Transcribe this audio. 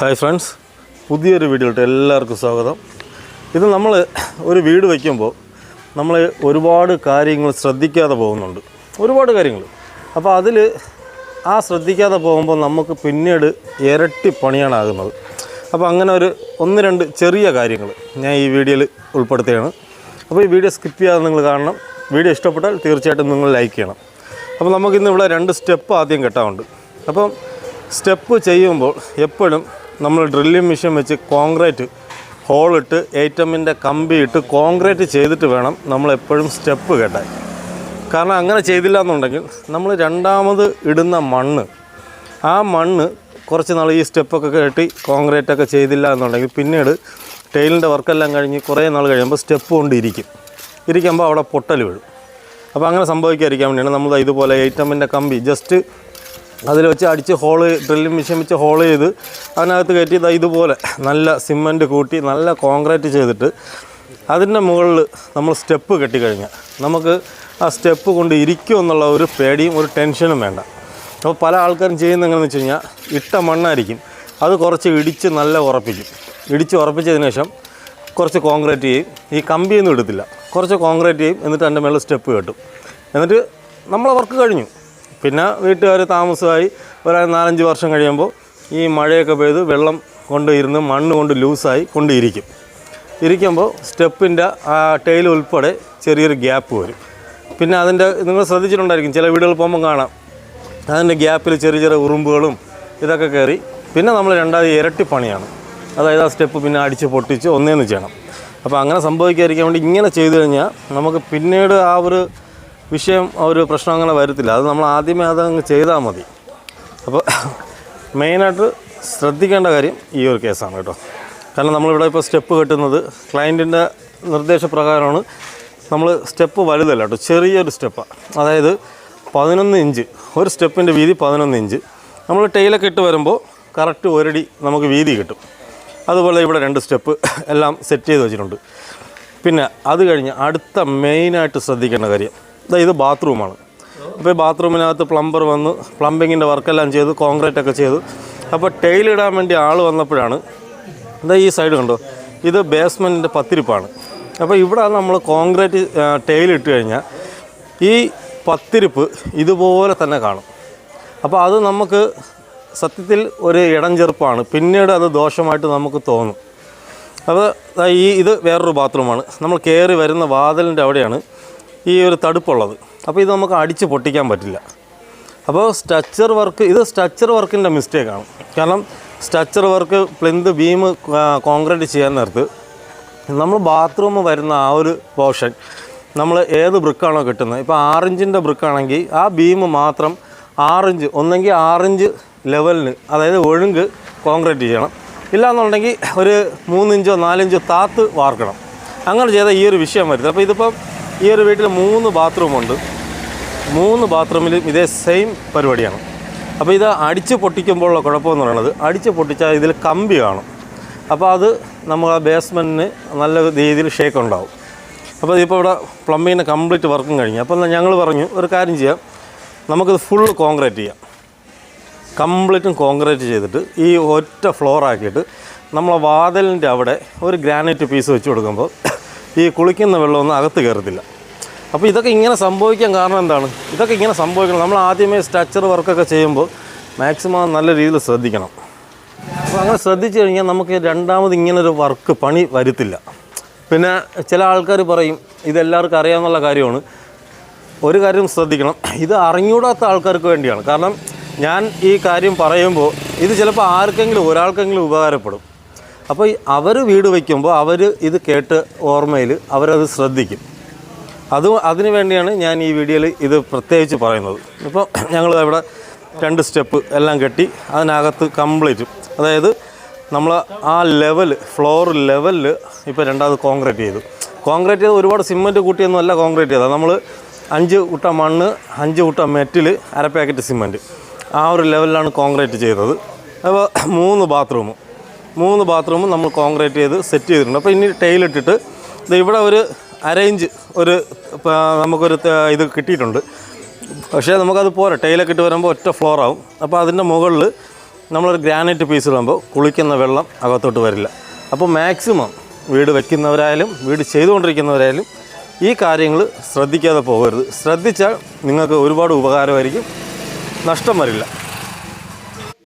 Hi friends പുതിയൊരു വീഡിയോട്ട് എല്ലാവർക്കും സ്വാഗതം. ഇത് നമ്മൾ ഒരു വീട് വയ്ക്കുമ്പോൾ നമ്മൾ ഒരുപാട് കാര്യങ്ങൾ ശ്രദ്ധിക്കാതെ പോകുന്നുണ്ട്. ഒരുപാട് കാര്യങ്ങൾ അപ്പോൾ അതിൽ ആ ശ്രദ്ധിക്കാതെ പോകുമ്പോൾ നമുക്ക് പിന്നീട് ഇരട്ടി പണിയാണ് ആകുന്നത്. അപ്പോൾ അങ്ങനെ ഒരു ഒന്ന് രണ്ട് ചെറിയ കാര്യങ്ങൾ ഞാൻ ഈ വീഡിയോയിൽ ഉൾപ്പെടുത്തുകയാണ്. അപ്പോൾ ഈ വീഡിയോ സ്കിപ്പ് ചെയ്യാതെ നിങ്ങൾ കാണണം. വീഡിയോ ഇഷ്ടപ്പെട്ടാൽ തീർച്ചയായിട്ടും നിങ്ങൾ ലൈക്ക് ചെയ്യണം. അപ്പോൾ നമുക്കിന്ന് ഇവിടെ രണ്ട് സ്റ്റെപ്പ് ആദ്യം കെട്ടാറുണ്ട് അപ്പം സ്റ്റെപ്പ് ചെയ്യുമ്പോൾ എപ്പോഴും നമ്മൾ ഡ്രില്ലിംഗ് മെഷീൻ വെച്ച് കോൺക്രീറ്റ് ഹോളിട്ട് ഏറ്റമിന്റെ കമ്പി ഇട്ട് കോൺക്രീറ്റ് ചെയ്തിട്ട് വേണം നമ്മൾ എപ്പോഴും സ്റ്റെപ്പ് കെട്ടാൻ. കാരണം അങ്ങനെ ചെയ്തില്ല എന്നുണ്ടെങ്കിൽ നമ്മൾ രണ്ടാമത് ഇടുന്ന മണ്ണ് ആ മണ്ണ് കുറച്ച് നാൾ ഈ സ്റ്റെപ്പൊക്കെ കെട്ടി കോൺക്രീറ്റൊക്കെ ചെയ്തില്ല എന്നുണ്ടെങ്കിൽ പിന്നീട് ടൈലിന്റെ വർക്കെല്ലാം കഴിഞ്ഞ് കുറേ നാൾ കഴിയുമ്പോൾ സ്റ്റെപ്പ് കൊണ്ട് ഇരിക്കും. ഇരിക്കുമ്പോൾ അവിടെ പൊട്ടൽ വീഴും. അപ്പോൾ അങ്ങനെ സംഭവിക്കാതിരിക്കാൻ വേണ്ടിയാണ് നമ്മൾ ഇതുപോലെ ഐറ്റമിന്റെ കമ്പി ജസ്റ്റ് അതിൽ വെച്ച് അടിച്ച് ഹോൾ ഡ്രില്ലിംഗ് മെഷീൻ വെച്ച് ഹോൾ ചെയ്ത് അതിനകത്ത് കയറ്റി ഇതുപോലെ നല്ല സിമന്റ് കൂട്ടി നല്ല കോൺക്രീറ്റ് ചെയ്തിട്ട് അതിന്റെ മുകളിൽ നമ്മൾ സ്റ്റെപ്പ് കെട്ടിക്കഴിഞ്ഞാൽ നമുക്ക് ആ സ്റ്റെപ്പ് കൊണ്ട് ഇരിക്കും എന്നുള്ള ഒരു പേടിയും ഒരു ടെൻഷനും വേണ്ട. അപ്പോൾ പല ആൾക്കാരും ചെയ്യുന്ന എങ്ങനെയെന്ന് വെച്ച് കഴിഞ്ഞാൽ ഇട്ട മണ്ണായിരിക്കും. അത് കുറച്ച് ഇടിച്ച് നല്ല ഉറപ്പിക്കും. ഇടിച്ച് ഉറപ്പിച്ചതിന് ശേഷം കുറച്ച് കോൺക്രീറ്റ് ചെയ്യും. ഈ കമ്പിയൊന്നും എടുത്തില്ല കുറച്ച് കോൺക്രീറ്റ് ചെയ്യും. എന്നിട്ട് അതിന്റെ മേളിൽ സ്റ്റെപ്പ് കെട്ടും. എന്നിട്ട് നമ്മളെ വർക്ക് കഴിഞ്ഞു. പിന്നെ വീട്ടുകാർ താമസമായി ഒരു നാലഞ്ച് വർഷം കഴിയുമ്പോൾ ഈ മഴയൊക്കെ പെയ്ത് വെള്ളം കൊണ്ട് ഇരുന്ന് മണ്ണ് കൊണ്ട് ലൂസായി കൊണ്ടിരിക്കും. ഇരിക്കുമ്പോൾ സ്റ്റെപ്പിന്റെ ആ ടൈൽ ഉൾപ്പെടെ ചെറിയൊരു ഗ്യാപ്പ് വരും. പിന്നെ അതിന്റെ നിങ്ങൾ ശ്രദ്ധിച്ചിട്ടുണ്ടായിരിക്കും ചില വീടുകൾ പോകുമ്പോൾ കാണാം. അതിന്റെ ഗ്യാപ്പിൽ ചെറിയ ചെറിയ ഉറുമ്പുകളും ഇതൊക്കെ കയറി പിന്നെ നമ്മൾ രണ്ടാമത് ഇരട്ടി പണിയാണ്. അതായത് ആ സ്റ്റെപ്പ് പിന്നെ അടിച്ച് പൊട്ടിച്ച് ഒന്നേന്ന് ചെയ്യണം. അപ്പോൾ അങ്ങനെ സംഭവിക്കാതിരിക്കാൻ വേണ്ടി ഇങ്ങനെ ചെയ്തു കഴിഞ്ഞാൽ നമുക്ക് പിന്നീട് ആ ഒരു വിഷയം ഒരു പ്രശ്നം അങ്ങനെ വരത്തില്ല. അത് നമ്മൾ ആദ്യമേ അതങ്ങ് ചെയ്താൽ മതി. അപ്പോൾ മെയിനായിട്ട് ശ്രദ്ധിക്കേണ്ട കാര്യം ഈ ഒരു കേസാണ് കേട്ടോ. കാരണം നമ്മളിവിടെ ഇപ്പോൾ സ്റ്റെപ്പ് കെട്ടുന്നത് ക്ലയന്റിന്റെ നിർദ്ദേശപ്രകാരമാണ്. നമ്മൾ സ്റ്റെപ്പ് വലുതല്ല കേട്ടോ ചെറിയൊരു സ്റ്റെപ്പാണ് അതായത് പതിനൊന്ന് ഇഞ്ച് ഒരു സ്റ്റെപ്പിന്റെ വീതി പതിനൊന്ന് ഇഞ്ച്. നമ്മൾ ടൈലൊക്കെ ഇട്ട് വരുമ്പോൾ കറക്റ്റ് ഒരടി നമുക്ക് വീതി കിട്ടും. അതുപോലെ ഇവിടെ രണ്ട് സ്റ്റെപ്പ് എല്ലാം സെറ്റ് ചെയ്ത് വെച്ചിട്ടുണ്ട്. പിന്നെ അത് കഴിഞ്ഞ് അടുത്ത മെയിനായിട്ട് ശ്രദ്ധിക്കേണ്ട കാര്യം ഇത് ബാത്റൂമാണ്. അപ്പോൾ ഈ ബാത്റൂമിനകത്ത് പ്ലംബർ വന്ന് പ്ലംബിങ്ങിന്റെ വർക്കെല്ലാം ചെയ്ത് കോൺക്രീറ്റ് ഒക്കെ ചെയ്ത് അപ്പോൾ ടൈലിടാൻ വേണ്ടി ആൾ വന്നപ്പോഴാണ് എന്താ ഈ സൈഡ് കണ്ടോ? ഇത് ബേസ്മെന്റിന്റെ പത്തിരിപ്പാണ്. അപ്പോൾ ഇവിടെ നമ്മൾ കോൺക്രീറ്റ് ടൈലിട്ട് കഴിഞ്ഞാൽ ഈ പത്തിരിപ്പ് ഇതുപോലെ തന്നെ കാണും. അപ്പോൾ അത് നമുക്ക് സത്യത്തിൽ ഒരു ഇടം ചെറുപ്പമാണ് പിന്നീട് അത് ദോഷമായിട്ട് നമുക്ക് തോന്നും. അപ്പോൾ ഈ ഇത് വേറൊരു ബാത്റൂമാണ്. നമ്മൾ കയറി വരുന്ന വാതിലിന്റെ അവിടെയാണ് ഈ ഒരു തടുപ്പുള്ളത്. അപ്പോൾ ഇത് നമുക്ക് അടിച്ച് പൊട്ടിക്കാൻ പറ്റില്ല. അപ്പോൾ സ്ട്രക്ചർ വർക്ക് ഇത് സ്ട്രക്ചർ വർക്കിന്റെ മിസ്റ്റേക്കാണ് കാരണം structure work plinth beam concrete ചെയ്യാൻ നേരത്ത് നമ്മൾ ബാത്റൂം വരുന്ന ആ ഒരു പോർഷൻ നമ്മൾ ഏത് ബ്രിക്കാണോ കിട്ടുന്നത്. ഇപ്പോൾ ആറിഞ്ചിന്റെ ബ്രിക്കാണെങ്കിൽ ആ ബീം മാത്രം ആറിഞ്ച് ഒന്നെങ്കിൽ ആറിഞ്ച് ലെവലിന് അതായത് ഒഴുങ്ക് കോൺക്രീറ്റ് ചെയ്യണം. ഇല്ലാന്നുണ്ടെങ്കിൽ ഒരു മൂന്നിഞ്ചോ നാലിഞ്ചോ താത്ത് വാർക്കണം. അങ്ങനെ ചെയ്താൽ ഈ ഒരു വിഷയം വരുന്നത് അപ്പോൾ ഇതിപ്പം ഈ ഒരു വീട്ടിൽ മൂന്ന് ബാത്റൂമുണ്ട് മൂന്ന് ബാത്റൂമിലും ഇതേ സെയിം പരിപാടിയാണ്. അപ്പോൾ ഇത് അടിച്ച് പൊട്ടിക്കുമ്പോഴുള്ള കുഴപ്പമെന്ന് പറയുന്നത് അടിച്ച് പൊട്ടിച്ചാൽ ഇതിൽ കമ്പി കാണും. അപ്പോൾ അത് നമ്മൾ ആ ബേസ്മെന്റിന് നല്ല രീതിയിൽ ഷേക്ക് ഉണ്ടാവും. അപ്പോൾ ഇതിപ്പോൾ ഇവിടെ പ്ലംബിങ്ങിന്റെ കംപ്ലീറ്റ് വർക്കും കഴിഞ്ഞു. അപ്പോൾ ഞങ്ങൾ പറഞ്ഞു ഒരു കാര്യം ചെയ്യാം. നമുക്കിത് ഫുൾ കോൺക്രീറ്റ് ചെയ്യാം. കംപ്ലീറ്റും കോൺക്രീറ്റ് ചെയ്തിട്ട് ഈ ഒറ്റ ഫ്ലോർ ആക്കിയിട്ട് നമ്മളെ വാതിലിന്റെ അവിടെ ഒരു ഗ്രാനൈറ്റ് പീസ് വെച്ച് കൊടുക്കുമ്പോൾ ഈ കുളിക്കുന്ന വെള്ളമൊന്നും അകത്ത് കയറത്തില്ല. അപ്പോൾ ഇതൊക്കെ ഇങ്ങനെ സംഭവിക്കാൻ കാരണം എന്താണ്? ഇതൊക്കെ ഇങ്ങനെ സംഭവിക്കണം. നമ്മൾ ആദ്യമേ സ്ട്രക്ചർ വർക്കൊക്കെ ചെയ്യുമ്പോൾ മാക്സിമം നല്ല രീതിയിൽ ശ്രദ്ധിക്കണം. അപ്പോൾ അങ്ങനെ ശ്രദ്ധിച്ചു കഴിഞ്ഞാൽ നമുക്ക് രണ്ടാമത് ഇങ്ങനൊരു വർക്ക് പണി വരുത്തില്ല. പിന്നെ ചില ആൾക്കാർ പറയും ഇതെല്ലാവർക്കും അറിയാമെന്നുള്ള കാര്യമാണ്. ഒരു കാര്യം ശ്രദ്ധിക്കണം. ഇത് അറിഞ്ഞൂടാത്ത ആൾക്കാർക്ക് വേണ്ടിയാണ്. കാരണം ഞാൻ ഈ കാര്യം പറയുമ്പോൾ ഇത് ചിലപ്പോൾ ആർക്കെങ്കിലും ഒരാൾക്കെങ്കിലും ഉപകാരപ്പെടും. അപ്പോൾ അവർ വീട് വയ്ക്കുമ്പോൾ അവർ ഇത് കേട്ട് ഓർമ്മയിൽ അവരത് ശ്രദ്ധിക്കും. അത് അതിന് വേണ്ടിയാണ് ഞാൻ ഈ വീഡിയോയിൽ ഇത് പ്രത്യേകിച്ച് പറയുന്നത്. ഇപ്പോൾ ഞങ്ങൾ ഇവിടെ രണ്ട് സ്റ്റെപ്പ് എല്ലാം കെട്ടി അതിനകത്ത് കംപ്ലീറ്റ്. അതായത് നമ്മൾ ആ ലെവൽ ഫ്ലോർ ലെവലിൽ ഇപ്പോൾ രണ്ടാമത് കോൺക്രീറ്റ് ചെയ്തു. കോൺക്രീറ്റ് ചെയ്ത് ഒരുപാട് സിമന്റ് കൂട്ടിയൊന്നും അല്ല കോൺക്രീറ്റ് ചെയ്തത്. നമ്മൾ അഞ്ച് കുട്ട മണ്ണ് അഞ്ച് കുട്ട മെറ്റിൽ അര പാക്കറ്റ് സിമന്റ് ആ ഒരു ലെവലിലാണ് കോൺക്രീറ്റ് ചെയ്തത്. അപ്പോൾ മൂന്ന് ബാത്റൂമും. മൂന്ന് ബാത്റൂമും നമ്മൾ കോൺക്രീറ്റ് ചെയ്ത് സെറ്റ് ചെയ്തിട്ടുണ്ട്. അപ്പോൾ ഇനി ടൈലിട്ടിട്ട് ഇവിടെ ഒരു അറേഞ്ച് ഒരു നമുക്കൊരു ഇത് കിട്ടിയിട്ടുണ്ട്. പക്ഷേ നമുക്കത് പോരാ. ടൈലൊക്കെ ഇട്ട് വരുമ്പോൾ ഒറ്റ ഫ്ലോർ ആവും. അപ്പോൾ അതിന്റെ മുകളിൽ നമ്മളൊരു ഗ്രാനൈറ്റ് പീസ് ഇടുമ്പോൾ കുളിക്കുന്ന വെള്ളം അകത്തോട്ട് വരില്ല. അപ്പോൾ മാക്സിമം വീട് വയ്ക്കുന്നവരായാലും വീട് ചെയ്തുകൊണ്ടിരിക്കുന്നവരായാലും ഈ കാര്യങ്ങൾ ശ്രദ്ധിക്കാതെ പോകരുത്. ശ്രദ്ധിച്ചാൽ നിങ്ങൾക്ക് ഒരുപാട് ഉപകാരമായിരിക്കും. നഷ്ടം വരില്ല.